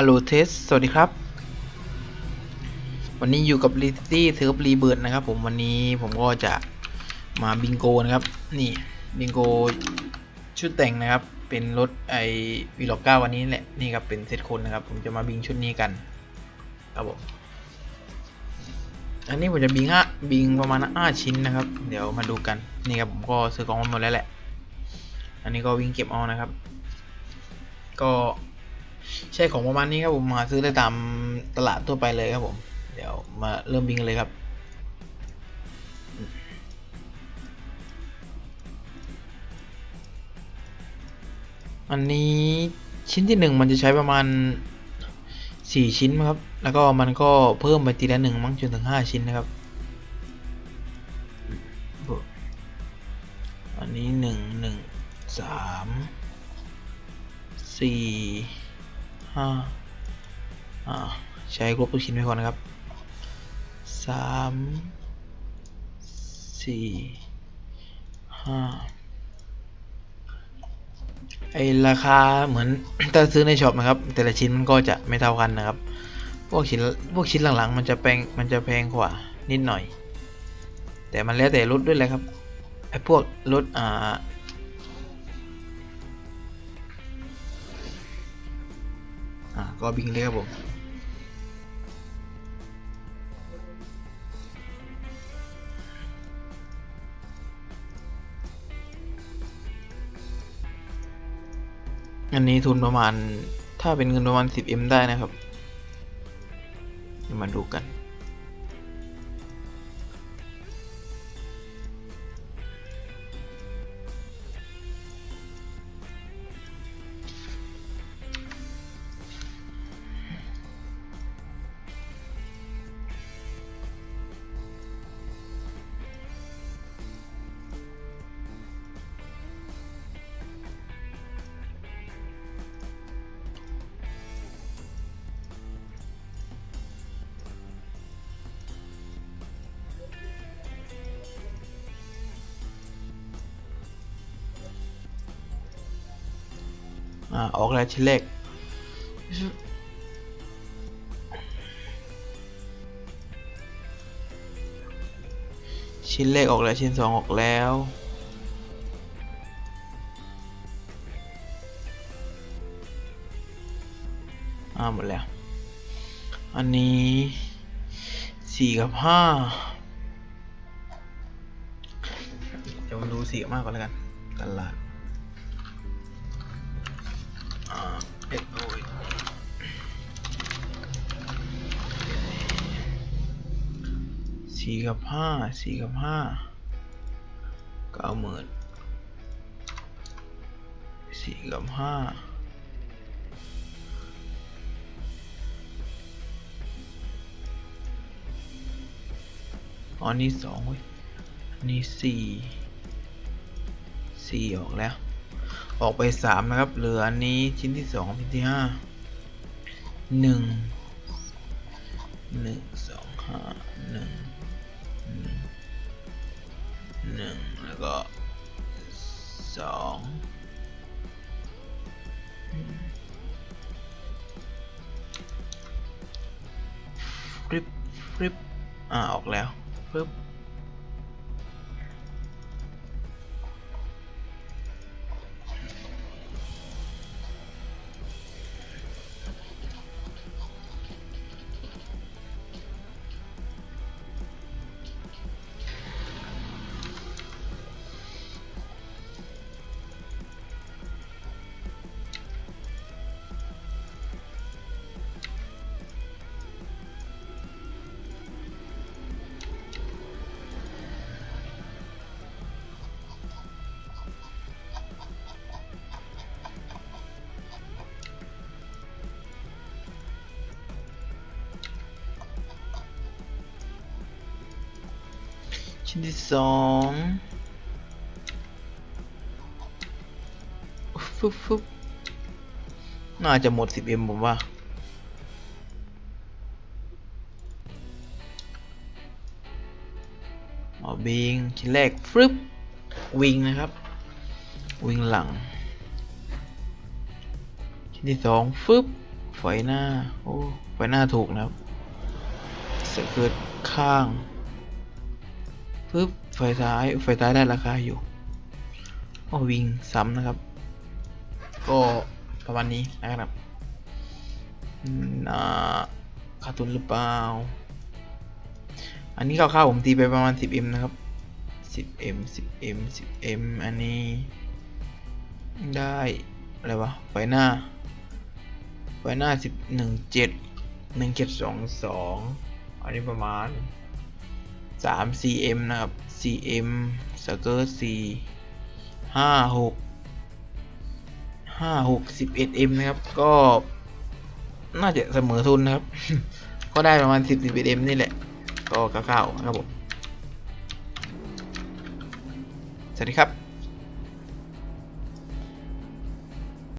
อโลเทส สวัสดีครับ วันนี้อยู่กับลิตี้เซิร์ฟรีเบิร์ดนะครับผมวันนี้ผมก็จะมาบิงโกนะครับ นี่บิงโกชุดแต่งนะครับ เป็นรถไอวีล็อกเก้าวันนี้แหละ นี่ครับเป็นเซตคนนะครับ ผมจะมาบิงชุดนี้กันครับผมอันนี้ผมจะบิงห้าบิงประมาณห้าชิ้นนะครับ เดี๋ยวมาดูกัน นี่ครับผมก็ซื้อกองมาหมดแล้วแหละ อันนี้ก็วิ่งเก็บเอานะครับ ก็ ใช่ของประมาณนี้ครับผมมาซื้อได้ตามตลาดทั่วไปเลยครับผม เดี๋ยวมาเริ่มบิงกันเลยครับอันนี้ชิ้นที่หนึ่งมันจะใช้ประมาณสี่ชิ้นครับ แล้วก็มันก็เพิ่มไปทีละหนึ่งมั้งจนถึงห้าชิ้นนะครับ อันนี้หนึ่งหนึ่งสามสี่ ห้าอ่าใช้ครบทุกชิ้นไปก่อนนะครับสามสี่ห้าไอราคาเหมือน ถ้าซื้อในช็อปนะครับ แต่ละชิ้นมันก็จะไม่เท่ากันนะครับ พวกชิ้นพวกชิ้นหลังๆ มันจะแพงมันจะแพงกว่านิดหน่อย แต่มันแล้วแต่รถด้วยเลยครับไอพวกรถอ่า ก็บิงเลยครับผมอันนี้ทุนประมาณถ้าเป็นเงินประมาณ 10m ได้นะครับ มาดูกัน อ่าออกแล้วชิ้นแรกชิ้นแรกออกแล้วชิ้นสองออกแล้วอ่าหมดแล้ว อันนี้สี่กับห้าเดี๋ยวมาดูสี่กับห้าก่อนแล้วกันตลาดอ่า เอ็ดโอ้ยสี่กับห้าสี่กับห้าเก้าหมื่นสี่กับห้าอ๋อนี่สองเว้ยอันนี่สี่สี่ออกแล้ว ออกไปสามนะครับ เหลืออันนี้ชิ้นที่สองชิ้นที่ห้าหนึ่งหนึ่งสองห้าหนึ่งหนึ่งแล้วก็สองริปฟริปอ่าออกแล้วฟริ ชิ้นที่สองฟึบฟึบน่าจะหมด 10m ผมว่า เอาบิง ชิ้นแรกฟึบวิงนะครับ วิงหลัง ชิ้นที่สองฟึบไฟหน้า โอ้ไฟหน้าถูกนะครับสเกิร์ตข้าง ปึ๊บไฟท้ายไฟท้ายได้ราคาอยู่โอ้วิ่งซ้ำนะครับ ก็ประมาณนี้นะครับอ่าขาดทุนหรือเปล่า อันนี้คร่าวๆผมตีไปประมาณ 10m นะครับ 10m 10m 10m อันนี้ได้ อะไรวะไฟหน้าไฟหน้า 11 7 1 7 2 2 อันนี้ประมาณ 3 cm นะครับ cm สเกิร์ต4 5 6 5 6 11m นะครับ ก็น่าจะเสมอทุนนะครับ ก็ได้ประมาณ 10 11m นี่แหละ ก็เก่าๆนะครับผม สวัสดีครับ